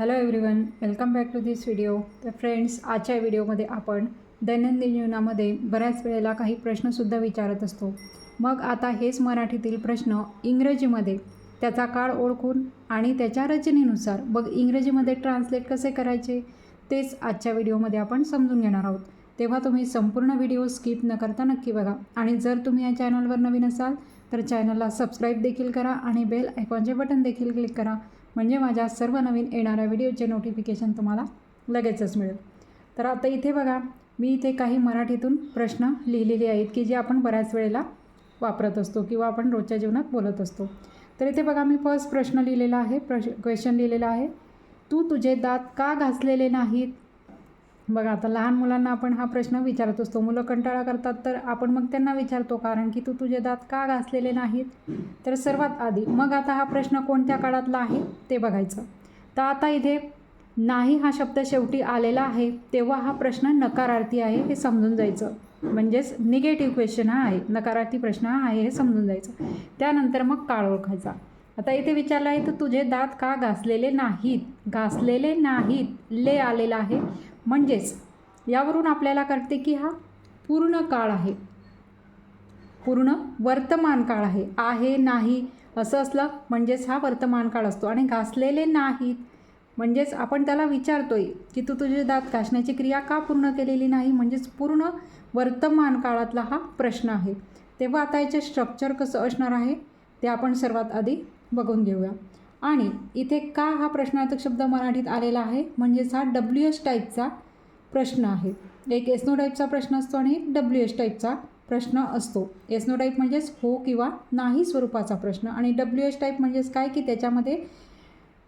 Hello everyone welcome back to this video तर friends आजच्या व्हिडिओमध्ये आपण दैनंदिन जीवनामध्ये बऱ्याच वेळेला काही प्रश्नसुद्धा विचारत असतो. मग आता हेच मराठीतील प्रश्न इंग्रजीमध्ये. त्याचा काळ ओळखून आणि त्याच्या रचनेनुसार मग इंग्रजीमध्ये ट्रान्सलेट कसे करायचे? तेच आजच्या व्हिडिओमध्ये आपण समजून घेणार आहोत. तेव्हा तुम्ही संपूर्ण व्हिडिओ स्किप न करता नक्की बघा. आणि जर तुम्ही या चॅनलवर नवीन असाल तर चॅनलला सबस्क्राईब देखील करा आणि बेल आयकॉनचे बटन देखील क्लिक करा. म्हणजे माझ्या सर्व नवीन येणाऱ्या व्हिडिओचे नोटिफिकेशन तुम्हाला लगेचच मिळेल. तर आता इथे बघा मी इथे काही मराठीतून प्रश्न लिहिलेले आहेत की जे आपण बऱ्याच वेळेला वापरत असतो किंवा आपण रोजच्या जीवनात बोलत असतो. तर इथे बघा मी फर्स्ट प्रश्न लिहिलेला आहे प्रश क्वेश्चन लिहिलेला आहे. तू तुझे दात का घासलेले नाहीत? बघा आता लहान मुलांना आपण हा प्रश्न विचारत असतो. मुलं कंटाळा करतात तर आपण मग त्यांना विचारतो कारण की तू तुझे दात का घासलेले नाहीत? तर सर्वात आधी मग आता हा प्रश्न कोणत्या काळातला आहे ते बघायचं. तर आता इथे नाही हा शब्द शेवटी आलेला आहे तेव्हा हा प्रश्न नकारार्थी आहे हे समजून जायचं. म्हणजेच निगेटिव्ह क्वेश्चन हा आहे नकारार्थी प्रश्न हा आहे हे समजून जायचं. त्यानंतर मग काळ ओळखायचा. आता इथे विचारलं आहे तर तुझे दात का घासलेले नाहीत? घासलेले नाहीत ले आलेलं आहे. म्हणजेच यावरून आपल्याला कळते की हा पूर्ण काळ आहे. पूर्ण वर्तमान काळ आहे. आहे नाही असं असलं म्हणजेच हा वर्तमान काळ असतो. आणि घासलेले नाहीत म्हणजेच आपण त्याला विचारतोय की तू तुझे दात घासण्याची क्रिया का पूर्ण केलेली नाही? म्हणजेच पूर्ण वर्तमान काळातला हा प्रश्न आहे. तेव्हा आता याचे स्ट्रक्चर कसं असणार आहे ते आपण सर्वात आधी बघून घेऊया. आणि इथे का हा प्रश्नार्थक शब्द मराठीत आलेला आहे? म्हणजेच हा डब्ल्यू एस टाईपचा प्रश्न आहे. एक एसनो टाईपचा प्रश्न असतो आणि एक डब्ल्यू एस टाईपचा प्रश्न असतो. एसनो टाईप म्हणजेच हो किंवा नाही स्वरूपाचा प्रश्न. आणि डब्ल्यू एस टाईप म्हणजेच काय? की त्याच्यामध्ये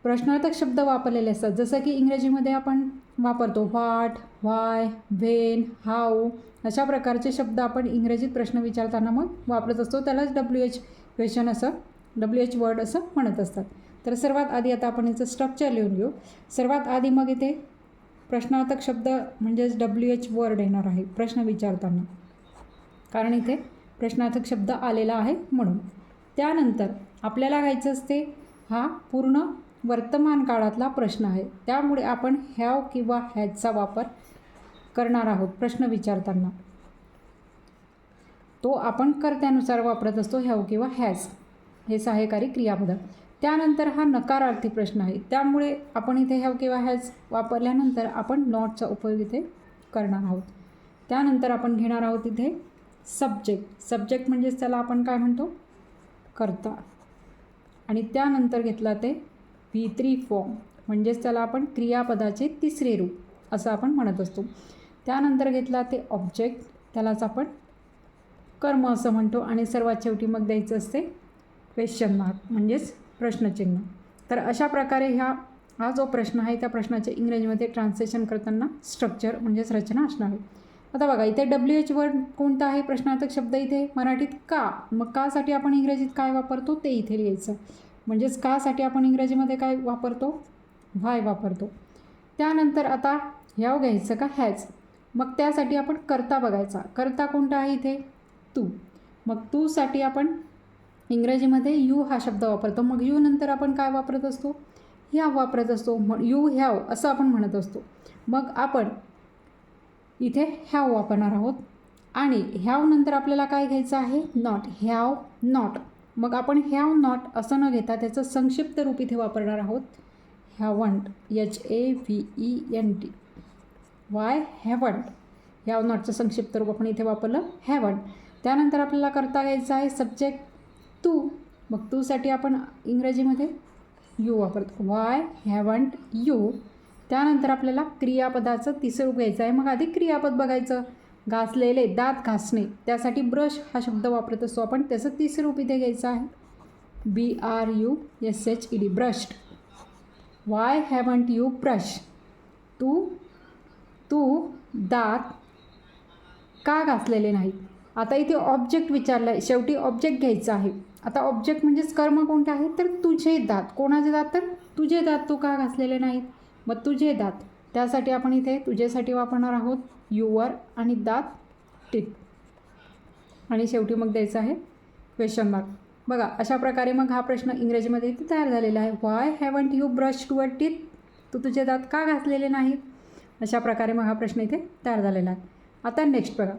प्रश्नार्थक शब्द वापरलेले असतात. जसं की इंग्रजीमध्ये आपण वापरतो व्हाट व्हाय व्हेन हाऊ अशा प्रकारचे शब्द आपण इंग्रजीत प्रश्न विचारताना मग वापरत असतो. त्यालाच डब्ल्यू एच क्वेश्चन असं डब्ल्यू एच वर्ड असं म्हणत असतात. तर सर्वात आधी आता आपण याचं स्ट्रक्चर लिहून घेऊ. सर्वात आधी मग इथे प्रश्नार्थक शब्द म्हणजेच डब्ल्यू एच वर्ड येणार आहे प्रश्न विचारताना. कारण इथे प्रश्नार्थक शब्द आलेला आहे म्हणून. त्यानंतर आपल्याला घ्यायचं असते हा पूर्ण वर्तमान काळातला प्रश्न आहे. त्यामुळे आपण ह्याव किंवा हॅजचा वापर करणार आहोत प्रश्न विचारताना. तो आपण कर्त्यानुसार वापरत असतो ह्याव किंवा हॅज हे सहाय्यकारी क्रियापद. त्यानंतर हा नकारार्थी प्रश्न आहे. त्यामुळे आपण इथे हॅव किंवा हॅज वापरल्यानंतर आपण नॉटचा उपयोग इथे करणार आहोत. त्यानंतर आपण घेणार आहोत इथे सब्जेक्ट सब्जेक्ट म्हणजेच त्याला आपण काय म्हणतो? करता. आणि त्यानंतर घेतला ते व्ही थ्री फॉर्म म्हणजेच त्याला आपण क्रियापदाचे तिसरे रूप असं आपण म्हणत असतो. त्यानंतर घेतला ते ऑब्जेक्ट त्यालाच आपण कर्म असं म्हणतो. आणि सर्वात शेवटी मग द्यायचं असते क्वेश्चन मार्क म्हणजेच प्रश्नचिन्ह. तर अशा प्रकारे ह्या हा जो प्रश्न आहे त्या प्रश्नाचे इंग्रजीमध्ये ट्रान्सलेशन करताना स्ट्रक्चर म्हणजेच रचना असणार आहे. आता बघा इथे डब्ल्यू एच वर्ड कोणता आहे? प्रश्नार्थक शब्द इथे मराठीत का? मग कासाठी आपण इंग्रजीत काय वापरतो? ते इथे लिहायचं. म्हणजेच कासाठी आपण इंग्रजीमध्ये काय वापरतो? व्हाय वापरतो. त्यानंतर आता ह्याव घ्यायचं का? हॅज मग त्यासाठी आपण करता बघायचा. करता कोणता आहे इथे? तू. मग तूसाठी आपण इंग्रजीमध्ये यू हा शब्द वापरतो. मग यू नंतर आपण काय वापरत असतो? ह्याव वापरत असतो. मग यू ह्याव असं आपण म्हणत असतो. मग आपण इथे ह्याव वापरणार आहोत. आणि ह्याव नंतर आपल्याला काय घ्यायचं आहे? नॉट. ह्याव नॉट. मग आपण ह्याव नॉट असं न घेता त्याचं संक्षिप्त रूप इथे वापरणार आहोत. Haven't H A V E N T why haven't have नॉटचं संक्षिप्त रूप आपण इथे वापरलं. हॅवंट त्यानंतर आपल्याला करता घ्यायचं आहे सब्जेक्ट तू. मग तूसाठी आपण इंग्रजीमध्ये यू वापरतो. वाय हॅवंट यू त्यानंतर आपल्याला क्रियापदाचं तिसरं रूप घ्यायचं आहे. मग आधी क्रियापद बघायचं. घासलेले दात घासणे. त्यासाठी ब्रश हा शब्द वापरत. असतो आपण त्याचं तिसरं रूप इथे घ्यायचं आहे. B R U S H E D brushed why haven't you brush तू तू दात का घासलेले नाहीत? आता इथे ऑब्जेक्ट विचारलं आहे शेवटी ऑब्जेक्ट घ्यायचं आहे. आता ऑब्जेक्ट म्हणजेच कर्म कोणते आहे? तर तुझे दात. कोणाचे दात तर? तुझे दात. तू का घासलेले नाहीत? मग तुझे दात. त्यासाठी आपण इथे तुझ्यासाठी वापरणार आहोत युवर आणि दात टिप. आणि शेवटी मग द्यायचं आहे क्वेश्चन मार्क बघा अशा प्रकारे मग हा प्रश्न इंग्रजीमध्ये इथे तयार झालेला आहे. Why haven't you brush your teeth तू तुझे दात का घासलेले नाहीत? अशा प्रकारे मग हा प्रश्न इथे तयार झालेला आहे. आता नेक्स्ट बघा.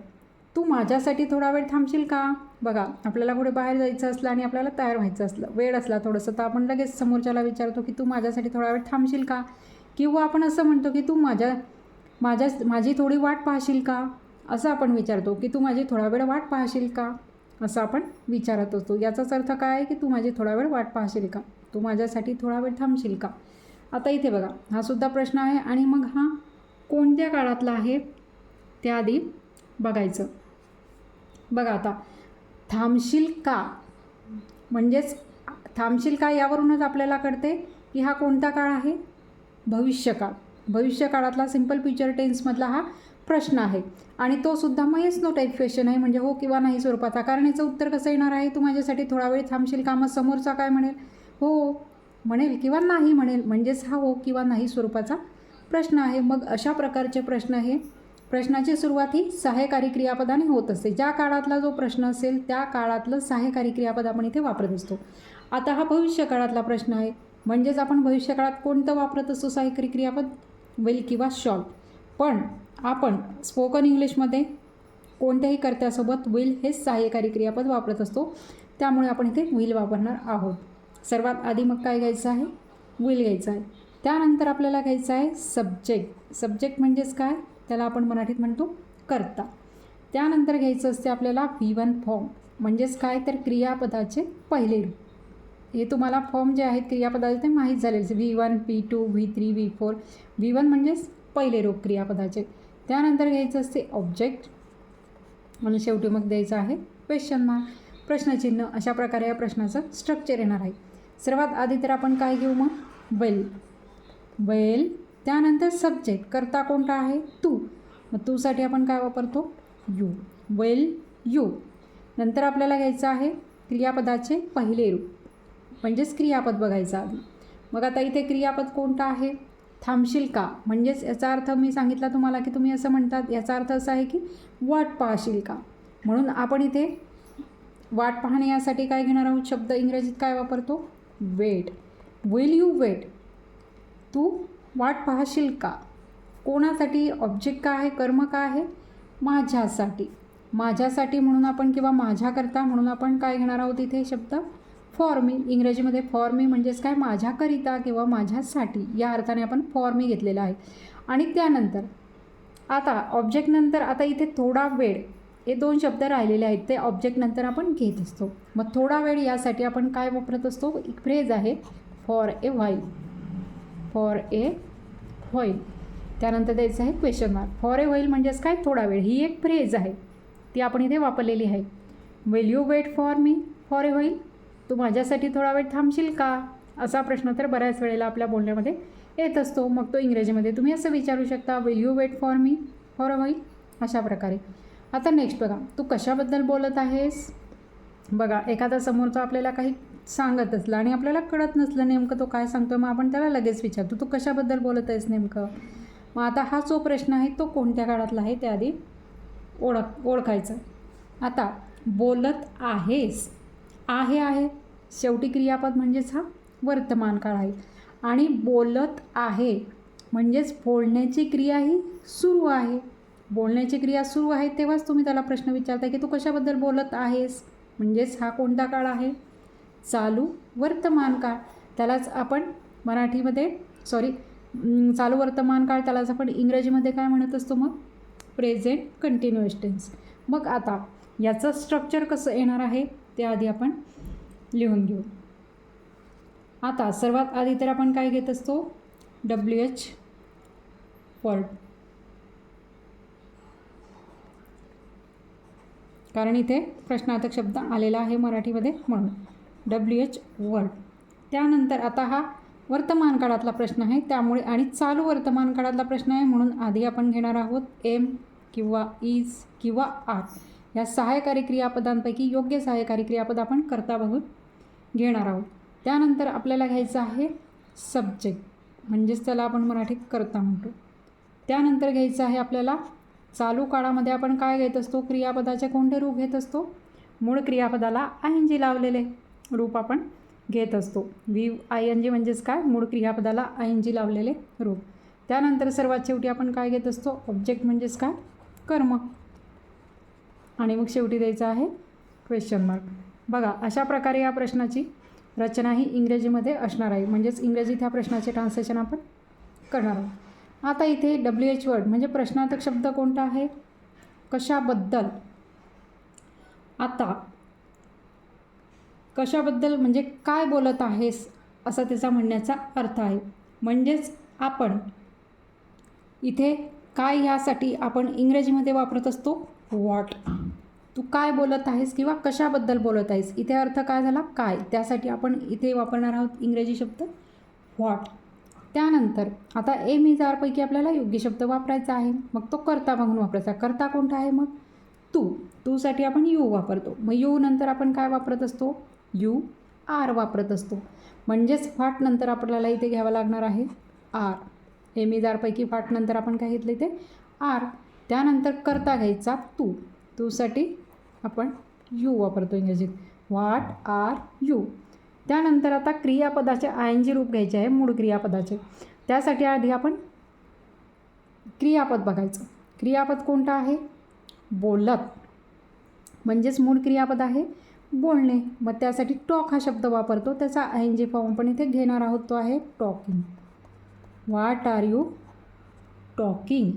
तू माझ्यासाठी थोडा वेळ थांबशील का? बघा आपल्याला कुठे बाहेर जायचं असलं आणि आपल्याला तयार व्हायचं असलं वेळ असला थोडंसं तर आपण लगेच समोरच्याला विचारतो की तू माझ्यासाठी थोडा वेळ थांबशील का? किंवा आपण असं म्हणतो की तू माझ्या माझ्या माझी थोडी वाट पाहशील का? असं आपण विचारतो की तू माझी थोडा वेळ वाट पाहशील का? असं आपण विचारत असतो. याचाच अर्थ काय आहे की तू माझी थोडा वेळ वाट पाहशील का? तू माझ्यासाठी थोडा वेळ थांबशील का? आता इथे बघा हा सुद्धा प्रश्न आहे आणि मग हा कोणत्या काळातला आहे? त्याआधी बघायचं. बघा आता थांबशील का? म्हणजेच थांबशील का यावरूनच आपल्याला कळते की हा कोणता काळ आहे? भविष्यकाळ. भविष्यकाळातला सिंपल फ्युचर टेन्समधला हा प्रश्न आहे. आणि तो सुद्धा मयच नो टाईप क्वेश्चन आहे. म्हणजे हो किंवा नाही स्वरूपाचा. कारण याचं उत्तर कसं येणार आहे? तू माझ्यासाठी थोडा वेळ थांबशील का? मग समोरचा काय म्हणेल? हो म्हणेल किंवा नाही म्हणेल. म्हणजेच हा हो किंवा नाही स्वरूपाचा प्रश्न आहे. मग अशा प्रकारचे प्रश्न हे प्रश्नाची सुरुवात ही सहाय्यकारी क्रियापदाने होत असते. ज्या काळातला जो प्रश्न असेल त्या काळातलं सहाय्यकारी क्रियापद आपण इथे वापरत असतो. आता हा भविष्यकाळातला प्रश्न आहे. म्हणजेच आपण भविष्यकाळात कोणतं वापरत असतो सहाय्यकारी क्रियापद? वेल किंवा शॉल. पण आपण स्पोकन इंग्लिशमध्ये कोणत्याही कर्त्यासोबत विल हेच सहाय्यकारी क्रियापद वापरत असतो. त्यामुळे आपण इथे विल वापरणार आहोत. सर्वात आधी मग काय घ्यायचं आहे? विल घ्यायचं आहे. त्यानंतर आपल्याला घ्यायचं आहे सब्जेक्ट सब्जेक्ट म्हणजेच काय? त्याला आपण मराठीत म्हणतो कर्ता. त्यानंतर घ्यायचं असते आपल्याला व्ही वन फॉर्म म्हणजेच काय? तर क्रियापदाचे पहिले रूप. हे तुम्हाला फॉर्म जे आहेत क्रियापदाचे ते माहीत झालेले V one V two V three V four V one म्हणजेच पहिले रूप क्रियापदाचे. त्यानंतर घ्यायचं असते ऑब्जेक्ट आणि शेवटी मग द्यायचं आहे क्वेश्चन मार्क प्रश्नचिन्ह. अशा प्रकारे या प्रश्नाचं स्ट्रक्चर येणार आहे. सर्वात आधी तर आपण काय घेऊ मग? वेल वेल त्यानंतर सब्जेक्ट करता कोणता आहे? तू. मग तूसाठी आपण काय वापरतो? यू वेल यू नंतर आपल्याला घ्यायचं आहे क्रियापदाचे पहिले रूप. म्हणजेच क्रियापद बघायचं आधी. मग आता इथे क्रियापद कोणता आहे? थांबशील का? म्हणजेच याचा अर्थ मी सांगितला तुम्हाला की तुम्ही असं म्हणतात. याचा अर्थ असा आहे की वाट पाहशील का? म्हणून आपण इथे वाट पाहणे यासाठी काय घेणार आहोत? शब्द इंग्रजीत काय वापरतो? वेट. विल यू वेट तू वाट पाहशील का? कोणासाठी? ऑब्जेक्ट का आहे? कर्म का आहे? माझ्यासाठी. माझ्यासाठी म्हणून आपण किंवा माझ्याकरता म्हणून आपण काय घेणार आहोत इथे शब्द? फॉर मी इंग्रजीमध्ये फॉर मी म्हणजेच काय? माझ्याकरिता किंवा माझ्यासाठी. या अर्थाने आपण फॉर मी घेतलेला आहे. आणि त्यानंतर आता ऑब्जेक्ट नंतर आता इथे थोडा वेळ हे दोन शब्द राहिलेले आहेत ते ऑब्जेक्ट नंतर आपण घेत असतो. मग थोडा वेळ यासाठी आपण काय वापरत असतो? एक फ्रेज आहे for a while for a होईल. त्यानंतर द्यायचं आहे क्वेश्चन मार्क फॉर ए होईल म्हणजेच काय? थोडा वेळ. ही एक फ्रेज आहे. ती आपण इथे वापरलेली आहे. Will you wait for me for a होईल. तू माझ्यासाठी थोडा वेळ थांबशील का? असा प्रश्न तर बऱ्याच वेळेला आपल्या बोलण्यामध्ये येत असतो. मग तो इंग्रजीमध्ये तुम्ही असं विचारू शकता will you wait for me for a होईल? अशा प्रकारे. आता नेक्स्ट बघा. तू कशाबद्दल बोलत आहेस? बघा एखादा समोरचा आपल्याला काही सांगत असला आणि आपल्याला कळत नसलं नेमकं तो काय सांगतो मग आपण त्याला लगेच विचारतो तू कशाबद्दल बोलत आहेस नेमकं? मग आता हा जो प्रश्न आहे तो कोणत्या काळातला आहे त्याआधी ओळख ओळखायचं. आता बोलत आहेस. आहे आहे. शेवटी क्रियापद म्हणजेच हा वर्तमान काळ आहे. आणि बोलत आहे म्हणजेच बोलण्याची क्रिया ही सुरू आहे. बोलण्याची क्रिया सुरू आहे तेव्हाच तुम्ही त्याला प्रश्न विचारता की तू कशाबद्दल बोलत आहेस? म्हणजेच हा कोणता काळ आहे? चालू वर्तमान काळ. त्यालाच आपण मराठीमध्ये सॉरी चालू वर्तमान काळ त्यालाच आपण इंग्रजीमध्ये काय म्हणत असतो मग? प्रेझेंट कंटिन्युअस टेन्स मग आता याचं स्ट्रक्चर कसं येणार आहे ते आधी आपण लिहून घेऊ. आता सर्वात आधी तर आपण काय घेत असतो? डब्ल्यू एच वर्ड कारण इथे प्रश्नार्थक शब्द आलेला आहे मराठीमध्ये म्हणून. डब्ल्यू एच वर्ड त्यानंतर आता हा वर्तमान काळातला प्रश्न आहे. त्यामुळे आणि चालू वर्तमान काळातला प्रश्न आहे. म्हणून आधी आपण घेणार आहोत एम किंवा इज किंवा आर या सहाय्यकारी क्रियापदांपैकी योग्य सहाय्यकारी क्रियापद आपण करता बघून घेणार आहोत. त्यानंतर आपल्याला घ्यायचं आहे सब्जेक्ट म्हणजेच त्याला आपण मराठीत करता म्हणतो. त्यानंतर घ्यायचं आहे आपल्याला चालू काळामध्ये आपण काय घेत असतो? क्रियापदाचे कोणते रूप घेत असतो? मूळ क्रियापदाला आय जी लावलेले. रूप आपण घेत असतो. व्ही आय एन जी म्हणजेच काय? मूळ क्रियापदाला आय एन जी लावलेले रूप. त्यानंतर सर्वात शेवटी आपण काय घेत असतो? ऑब्जेक्ट म्हणजेच काय? कर्म. आणि मग शेवटी द्यायचं आहे क्वेश्चन मार्क बघा अशा प्रकारे या प्रश्नाची रचना ही इंग्रजीमध्ये असणार आहे. म्हणजेच इंग्रजीत ह्या प्रश्नाचे ट्रान्सलेशन आपण करणार आहोत. आता इथे डब्ल्यू एच वर्ड म्हणजे प्रश्नार्थक शब्द कोणता आहे? कशाबद्दल? आता कशाबद्दल म्हणजे काय बोलत आहेस असा त्याचा म्हणण्याचा अर्थ आहे. म्हणजेच आपण इथे काय ह्यासाठी आपण इंग्रजीमध्ये वापरत असतो? वॉट तू काय बोलत आहेस किंवा कशाबद्दल बोलत आहेस? इथे अर्थ काय झाला? काय? त्यासाठी आपण इथे वापरणार आहोत इंग्रजी शब्द व्हॉट त्यानंतर आता एम इजारपैकी आपल्याला योग्य शब्द वापरायचा आहे. मग तो करता म्हणून वापरायचा. करता कोणता आहे मग? तू. तूसाठी आपण यू वापरतो. मग यू नंतर आपण काय वापरत असतो? यू आर वापरत असतो. म्हणजेच फाट नंतर आपल्याला इथे घ्यावं लागणार आहे आर. एम फाटनंतर फाट नंतर आपण काय घेतलं इथे? आर. त्यानंतर करता घ्यायचा तू. तूसाठी आपण यू वापरतो इंग्रजीत. What are you. त्यानंतर आता क्रियापदाचे आय एन जी रूप घ्यायचे आहे मूळ क्रियापदाचे. त्यासाठी आधी आपण क्रियापद बघायचं. क्रियापद कोणतं आहे? बोलत. म्हणजेच मूळ क्रियापद आहे बोलणे. मग त्यासाठी टॉक हा शब्द वापरतो. त्याचा आय एन जी फॉर्म आपण इथे घेणार आहोत तो आहे talking. What are you talking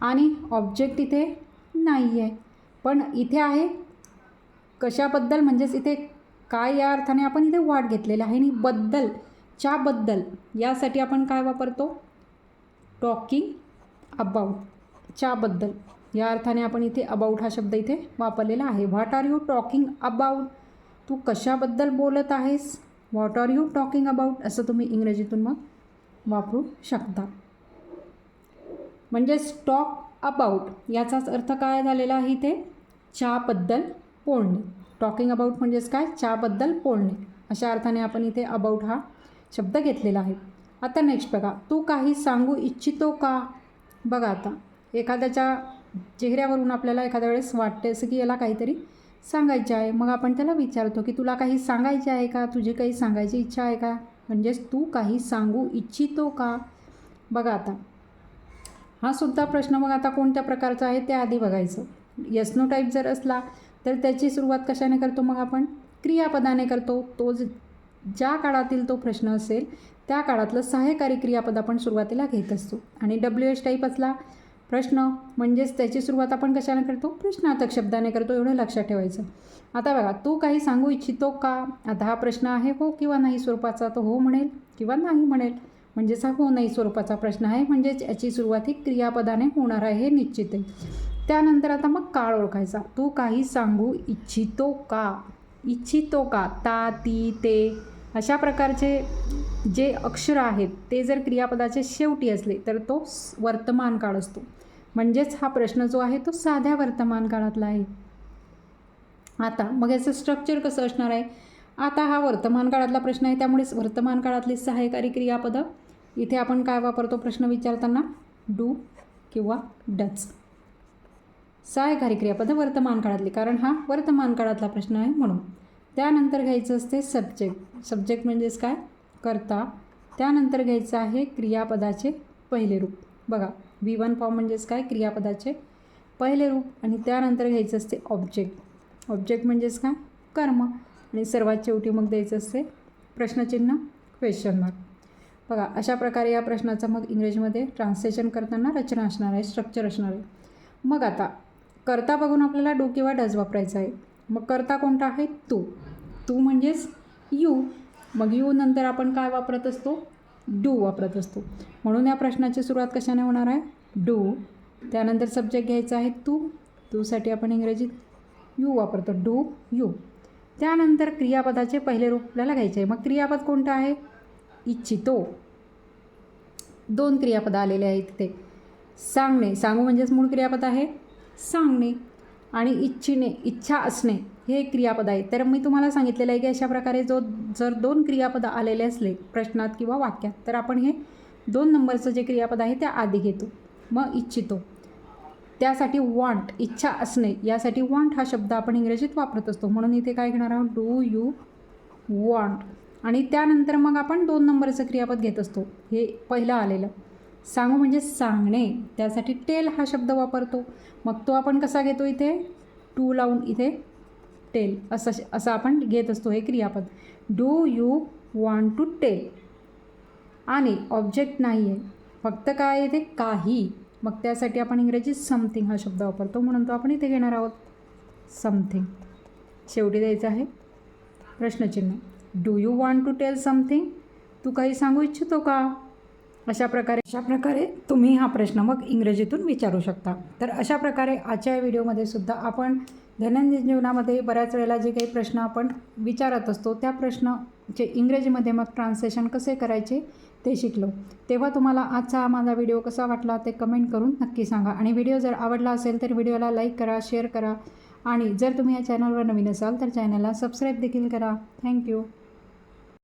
आणि ऑब्जेक्ट इथे नाही आहे पण इथे आहे कशाबद्दल? म्हणजेच इथे काय या अर्थाने आपण इथे वाट घेतलेला आहे आणि बद्दल च्याबद्दल यासाठी आपण काय वापरतो? टॉकिंग अबाउट च्याबद्दल. या अर्थाने आपण इथे अबाऊट हा शब्द इथे वापरलेला आहे. What are you talking about तू कशाबद्दल बोलत आहेस? What are you talking about असं तुम्ही इंग्रजीतून मग वापरू शकता. म्हणजे स्टॉक अबाउट याचाच अर्थ काय झालेला आहे इथे? च्याबद्दल बोलणे. टॉकिंग अबाउट म्हणजेच काय? च्याबद्दल बोलणे. अशा अर्थाने आपण इथे अबाउट हा शब्द घेतलेला आहे. आता नेक्स्ट बघा. तू काही सांगू इच्छितो का? बघा आता. एखाद्याच्या चेहऱ्यावरून आपल्याला एखाद्या वेळेस वाटते असं की याला काहीतरी सांगायचे आहे. मग आपण त्याला विचारतो की तुला काही सांगायचे आहे का? तुझी काही सांगायची इच्छा आहे का? म्हणजेच तू काही सांगू इच्छितो का? बघा आता. हा सुद्धा प्रश्न मग आता कोणत्या प्रकारचा आहे ते आधी बघायचं. यस्नो टाईप जर असला तर त्याची सुरुवात कशाने करतो मग आपण? क्रियापदाने करतो. तो ज्या काळातील तो प्रश्न असेल त्या काळातलं सहाय्यकारी क्रियापद आपण सुरुवातीला घेत असतो. आणि डब्ल्यू एच टाईप असला प्रश्न म्हणजेच त्याची सुरुवात आपण कशाने करतो? प्रश्नार्थक शब्दाने करतो एवढं लक्षात ठेवायचं. आता बघा तू काही सांगू इच्छितो का? आता हा प्रश्न आहे हो किंवा नाही स्वरूपाचा? तो हो म्हणेल किंवा नाही म्हणेल. म्हणजेच हा हो नाही स्वरूपाचा प्रश्न आहे म्हणजेच याची सुरुवात ही क्रियापदाने होणार आहे हे निश्चित आहे. त्यानंतर आता मग काळ ओळखायचा. तू काही सांगू इच्छितो का? इच्छितो का? ता ती ते अशा प्रकारचे जे अक्षर आहेत ते जर क्रियापदाचे शेवटी असले तर तो वर्तमान काळ असतो. म्हणजेच हा प्रश्न जो आहे तो साध्या वर्तमान काळातला आहे. आता मग याचं स्ट्रक्चर कसं असणार आहे? आता हा वर्तमान काळातला प्रश्न आहे त्यामुळेच वर्तमान काळातली सहाय्यकारी क्रियापदं इथे आपण काय वापरतो प्रश्न विचारताना? डू किंवा डच सहाय्यकारी क्रियापदं वर्तमान काळातली कारण हा वर्तमान काळातला प्रश्न आहे म्हणून. त्यानंतर घ्यायचं असते सब्जेक्ट सब्जेक्ट म्हणजेच काय? करता. त्यानंतर घ्यायचं आहे क्रियापदाचे पहिले रूप. बघा व्ही वन फॉर्म म्हणजेच काय? क्रियापदाचे पहिले रूप आणि त्यानंतर घ्यायचं असते ऑब्जेक्ट ऑब्जेक्ट म्हणजेच काय? कर्म. आणि सर्वात शेवटी मग द्यायचं असते प्रश्नचिन्ह क्वेश्चन मार्क बघा अशा प्रकारे या प्रश्नाचं मग इंग्रजीमध्ये ट्रान्सलेशन करताना रचना असणार आहे स्ट्रक्चर असणार आहे. मग आता करता बघून आपल्याला डो किंवा डज वापरायचा आहे. मग करता कोणता आहे? तू. तू म्हणजेच यू मग यू नंतर आपण काय वापरत असतो? डू वापरत असतो. म्हणून या प्रश्नाची सुरुवात कशाने होणार आहे? डू. त्यानंतर सब्जेक्ट घ्यायचा आहे तू. तूसाठी आपण इंग्रजीत यू वापरतो. Do you. त्यानंतर क्रियापदाचे पहिले रूप आपल्याला घ्यायचे आहे. मग क्रियापद कोणतं आहे? इच्छितो. दोन क्रियापदं आलेले आहेत तिथे सांगणे. सांगू म्हणजेच मूळ क्रियापद आहे सांगणे. आणि इच्छिणे. इच्छा असणे. हे एक क्रियापद आहे. तर मी तुम्हाला सांगितलेलं आहे की अशा प्रकारे जो जर दोन क्रियापद आलेले असले प्रश्नात किंवा वाक्यात तर आपण हे दोन नंबरचं जे क्रियापद आहे ते आधी घेतो. मग इच्छितो. त्यासाठी वॉन्ट इच्छा असणे यासाठी वॉन्ट हा शब्द आपण इंग्रजीत वापरत असतो. म्हणून इथे काय घेणार आहोत? डू यू वॉन्ट आणि त्यानंतर मग आपण दोन नंबरचं क्रियापद घेत असतो. हे पहिलं आलेलं. सांगू म्हणजे सांगणे. त्यासाठी टेल हा शब्द वापरतो. मग तो आपण कसा घेतो इथे? टू लावून इथे टेल असं असं आपण घेत असतो हे क्रियापद. Do you want to tell आणि ऑब्जेक्ट नाही आहे फक्त काय आहे ते काही. मग त्यासाठी आपण इंग्रजीत समथिंग हा शब्द वापरतो म्हणून तो आपण इथे घेणार आहोत. समथिंग शेवटी द्यायचं आहे. प्रश्नचिन्ह. Do you want to tell something तू काही सांगू इच्छितो का? अशा प्रकारे अशा प्रकारे तुम्ही हा प्रश्न मग इंग्रजीतून विचारू शकता. तर अशा प्रकारे आजच्या व्हिडिओमध्ये सुद्धा आपण दैनंदिन जीवनामध्ये बऱ्याच वेळेला जे काही प्रश्न आपण विचारत असतो त्या प्रश्नाचे इंग्रजीमध्ये मग ट्रान्सलेशन कसे करायचे ते शिकलो. तेव्हा तुम्हाला आजचा हा माझा व्हिडिओ कसा वाटला ते कमेंट करून नक्की सांगा. आणि व्हिडिओ जर आवडला असेल तर व्हिडिओला लाईक करा शेअर करा. आणि जर तुम्ही या चॅनलवर नवीन असाल तर चॅनलला सबस्क्राईब देखील करा. थँक्यू